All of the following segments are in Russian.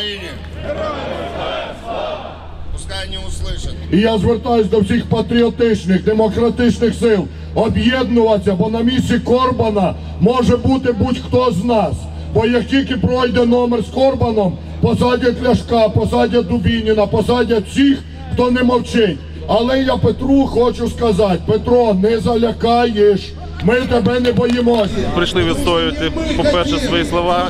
Украине! Пускай они услышат. І я звертаюсь до всіх патріотичних, демократичних сил об'єднуватися, бо на місці Корбана може бути будь-хто з нас. Бо як тільки пройде номер з Корбаном, посадять Ляшка, посадять Дубініна, посадять всіх, хто не мовчить. Але я Петру хочу сказати, Петро, не залякаєш, ми тебе не боїмося. прийшли відстоювати, по-перше, свої слова,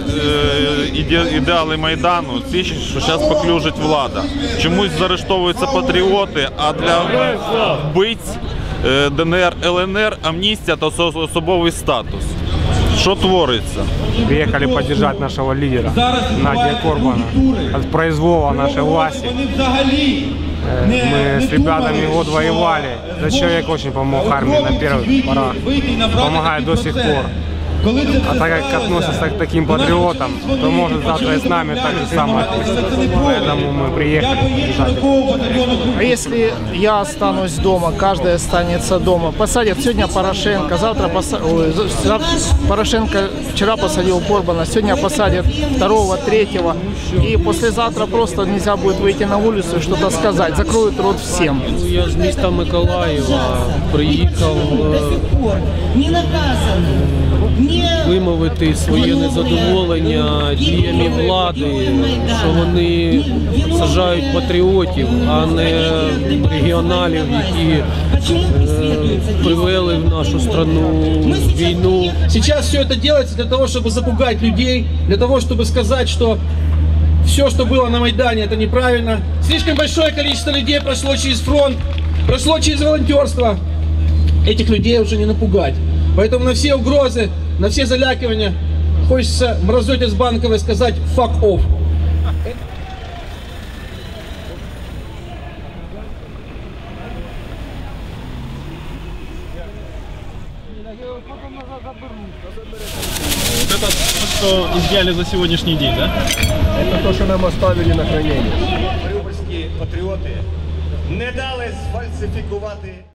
е, ідеали Майдану, ці, що зараз поклюжить влада. Чомусь заарештовуються патріоти, а для вбивць е, ДНР, ЛНР амністія та со- особовий статус. Що твориться? Приехали поддержать нашего лидера Надя Корбана от произвола нашей власти. Э, Мы с ребятами год воевали. Этот человек очень помог армии на первых порах. Помогает до сих пор. А так как относится к таким патриотам, то может завтра и с нами так же само отнесется. Поэтому мы приехали поддержать. А если я останусь дома, каждый останется дома, посадят сегодня Порошенко, завтра поса- ой, за- завтра Порошенко вчера посадил Корбана, сегодня посадят второго, третьего, и послезавтра просто нельзя будет выйти на улицу и что-то сказать, закроют рот всем. Я з міста Миколаєва приїхав е, не наказан, не вимовити своє незадоволення діями влади, що вони саджають патріотів, а не регіоналів, які е, привели в нашу страну війну. Сейчас все это делается для того, чтобы запугать людей, для того, чтобы сказать, что все, что было на Майдане, это неправильно. Слишком большое количество людей прошло через фронт, прошло через волонтерство. Этих людей уже не напугать. Поэтому на все угрозы, на все залякивания хочется мразоте с банковой сказать «fuck off». Вот это то, что изъяли за сегодняшний день, да? Маріупольські патріоти не дали сфальсифікувати